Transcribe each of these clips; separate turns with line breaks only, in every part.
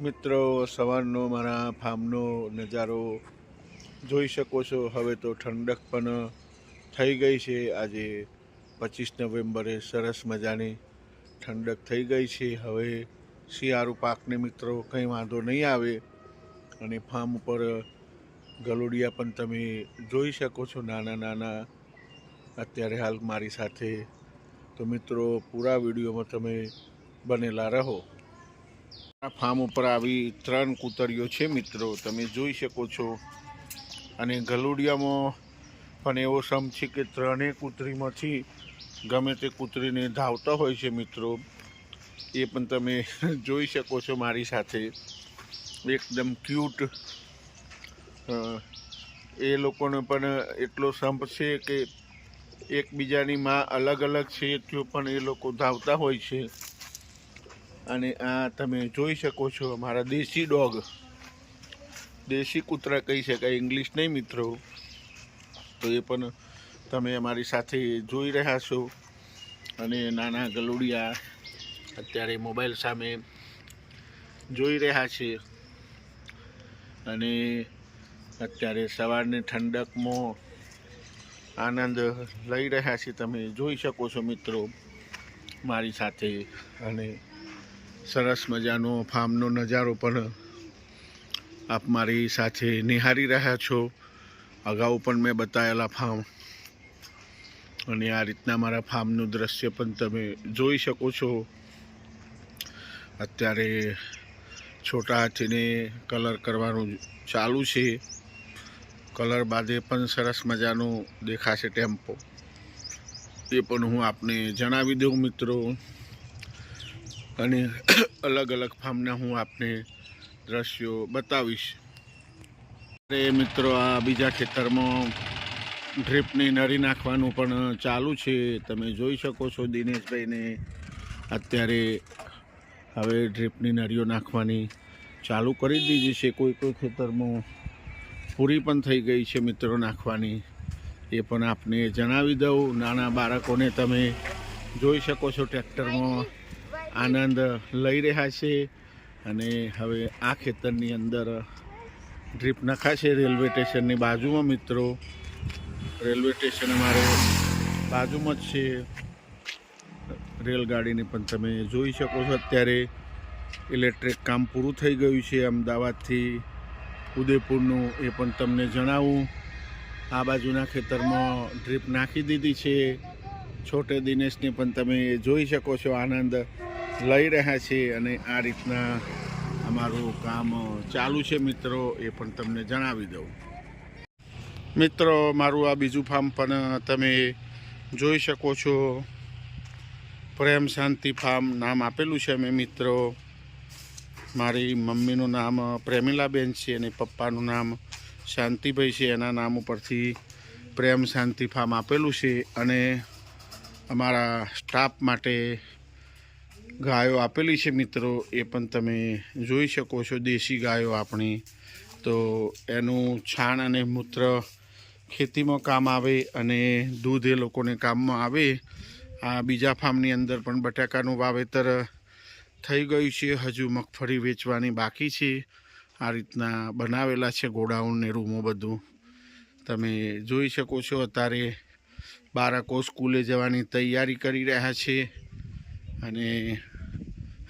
મિત્રો, સવારનો મારા ફાર્મનો નજારો જોઈ શકો છો. હવે તો ઠંડક પણ થઈ ગઈ છે. આજે પચીસ નવેમ્બરે સરસ મજાની ઠંડક થઈ ગઈ છે. હવે શિયાળુ પાકને મિત્રો કંઈ વાંધો નહીં આવે અને ફાર્મ ઉપર ગલોડિયા પણ તમે જોઈ શકો છો. નાના નાના અત્યારે હાલ મારી સાથે. તો મિત્રો, પૂરા વિડીયોમાં તમે બનેલા રહો. આ ફાર્મ ઉપર આવી ત્રણ કૂતરીઓ છે મિત્રો. તમે જોઈ શકો છો. અને ગલુડિયામાં પણ એવો સમ છે કે ત્રણેય કૂતરીમાંથી ગમે તે કૂતરીને ધાવતા હોય છે મિત્રો. એ પણ તમે જોઈ શકો છો મારી સાથે. એકદમ ક્યુટ. એ લોકોને પણ એટલો સંપ છે કે એકબીજાની માં અલગ અલગ છે તો પણ એ લોકો ધાવતા હોય છે. અને આ તમે જોઈ શકો છો મારા દેશી ડોગ. દેશી કૂતરા કહી શકાય, ઇંગ્લિશ નહીં મિત્રો. તો એ પણ તમે અમારી સાથે જોઈ રહ્યા છો. અને નાના ગલુડિયા અત્યારે મોબાઈલ સામે જોઈ રહ્યા છે. અને અત્યારે સવારની ઠંડકમાં આનંદ લઈ રહ્યા છે. તમે જોઈ શકો છો મિત્રો, મારી સાથે. અને સરસ મજાનો ફાર્મનો નજારો પણ આપ મારી સાથે નિહાળી રહ્યા છો. અગાઉ પણ મેં બતાવેલા ફાર્મ. અને આ રીતના મારા ફાર્મનું દ્રશ્ય પણ તમે જોઈ શકો છો. અત્યારે છોટા હાથીને કલર કરવાનું ચાલુ છે. કલર બાદે પણ સરસ મજાનું દેખાશે ટેમ્પો. એ પણ હું આપને જણાવી દઉં મિત્રો. અને અલગ અલગ ફાર્મના હું આપને દ્રશ્યો બતાવીશ. અરે મિત્રો, આ બીજા ખેતરમાં ડ્રીપની નરી નાખવાનું પણ ચાલુ છે. તમે જોઈ શકો છો દિનેશભાઈને અત્યારે હવે ડ્રીપની નળીઓ નાખવાની ચાલુ કરી દીધી છે. કોઈ કોઈ ખેતરમાં પૂરી પણ થઈ ગઈ છે મિત્રો નાખવાની. એ પણ આપને જણાવી દઉં. નાના બાળકોને તમે જોઈ શકો છો ટ્રેક્ટરમાં આનંદ લઈ રહ્યા છે અને હવે આ ખેતરની અંદર ડ્રીપ નખાશે રેલવે સ્ટેશનની બાજુમાં મિત્રો. રેલવે સ્ટેશન અમારે બાજુમાં જ છે. રેલગાડીને પણ તમે જોઈ શકો છો અત્યારે ઇલેક્ટ્રિક કામ પૂરું થઈ ગયું છે અમદાવાદથી. ઉદયપુરનું એ પણ તમને જણાવું. આ બાજુના ખેતરમાં ડ્રીપ નાખી દીધી છે. છોટે દિનેશને પણ તમે જોઈ શકો છો આનંદ. લઈ રહ્યા છે અને આ રીતના અમારું કામ ચાલુ છે મિત્રો, એ પણ તમને જણાવી દઉં. મિત્રો, મારું આ બીજું ફાર્મ પણ તમે જોઈ શકો છો. પ્રેમ શાંતિ ફાર્મ નામ આપેલું છે મેં મિત્રો. મારી મમ્મીનું નામ પ્રેમિલાબેન છે અને પપ્પાનું નામ શાંતિભાઈ છે. એના નામ ઉપરથી પ્રેમ શાંતિ ફાર્મ આપેલું છે અને અમારા સ્ટાફ માટે ગાયો આપેલી છે મિત્રો, એ પણ તમે જોઈ શકો છો, દેશી ગાયો આપણી. તો એનું છાણ અને મૂત્ર ખેતીમાં કામ આવે અને દૂધ એ લોકોને કામમાં આવે. આ બીજા ફાર્મની અંદર પણ બટાકાનું વાવેતર થઈ ગયું છે. હજુ મગફળી વેચવાની બાકી છે. આ રીતના બનાવેલા છે ગોડાઉન ને રૂમો બધું. તમે જોઈ શકો છો, અત્યારે બાળકો સ્કૂલે જવાની તૈયારી કરી રહ્યા છે. અને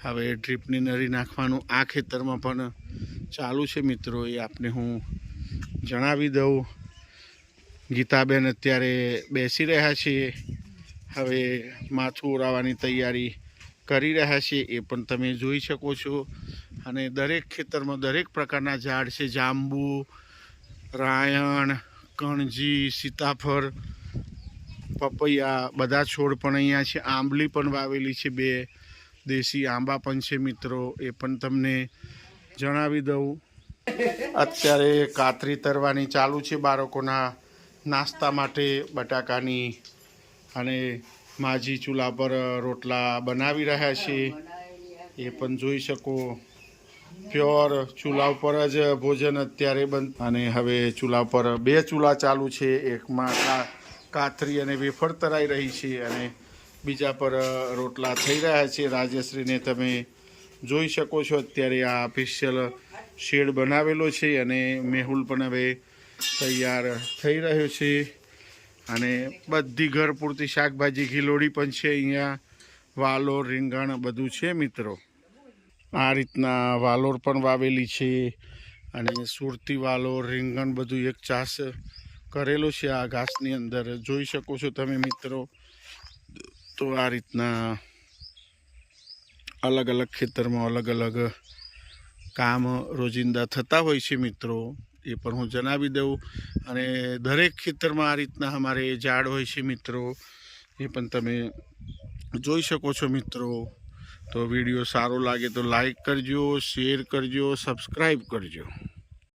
હવે ડ્રીપની નરી નાખવાનું આ ખેતરમાં પણ ચાલુ છે મિત્રો. એ આપને હું જણાવી દઉં. ગીતાબેન અત્યારે બેસી રહ્યા છે. હવે માથું ઓરાવાની તૈયારી કરી રહ્યા છે. એ પણ તમે જોઈ શકો છો. અને દરેક ખેતરમાં દરેક પ્રકારના ઝાડ છે. જાંબુ, રાયણ, કણજી, સીતાફળ પપૈયા બધા છોડ પણ અહીંયા છે. આંબલી પણ વાવેલી છે બે. દેશી આંબા પણ છે મિત્રો. એ પણ તમને જણાવી દઉં. અત્યારે કાતરી તરવાની ચાલુ છે બાળકોના નાસ્તા માટે બટાકાની અને માજી ચૂલા પર રોટલા બનાવી રહ્યા છે. એ પણ જોઈ શકો. પ્યોર ચૂલા ઉપર જ ભોજન અત્યારે બંધ અને હવે ચૂલા પર બે ચૂલા ચાલુ છે. એકમાં કાથરી અને વેફર તરાઈ રહી છે અને બીજા પર રોટલા થઈ રહ્યા છે. રાજશ્રીને તમે જોઈ શકો છો, અત્યારે આ ઓફિશિયલ શેડ બનાવેલો છે અને મેહુલ પણ હવે તૈયાર થઈ રહ્યો છે. અને બધી ઘર પૂરતી શાકભાજી, ગીલોડી પણ છે અહીંયા. વાલોર, રીંગણ બધું છે મિત્રો. આ રીતના વાલોર પણ વાવેલી છે. અને સુરતી વાલોર, રીંગણ બધું એક ચાસ કરેલો છે આ ઘાસની અંદર. જોઈ શકો છો તમે મિત્રો, તો આ રીતના અલગ અલગ ખેતરમાં અલગ અલગ કામ રોજિંદા થતા હોય છે મિત્રો, એ પણ હું જણાવી દઉં. અને દરેક ખેતરમાં આ રીતના અમારે ઝાડ હોય છે મિત્રો, એ પણ તમે જોઈ શકો છો મિત્રો. તો વીડિયો સારો લાગે તો લાઈક કરજો, શેર કરજો, સબસ્ક્રાઈબ કરજો.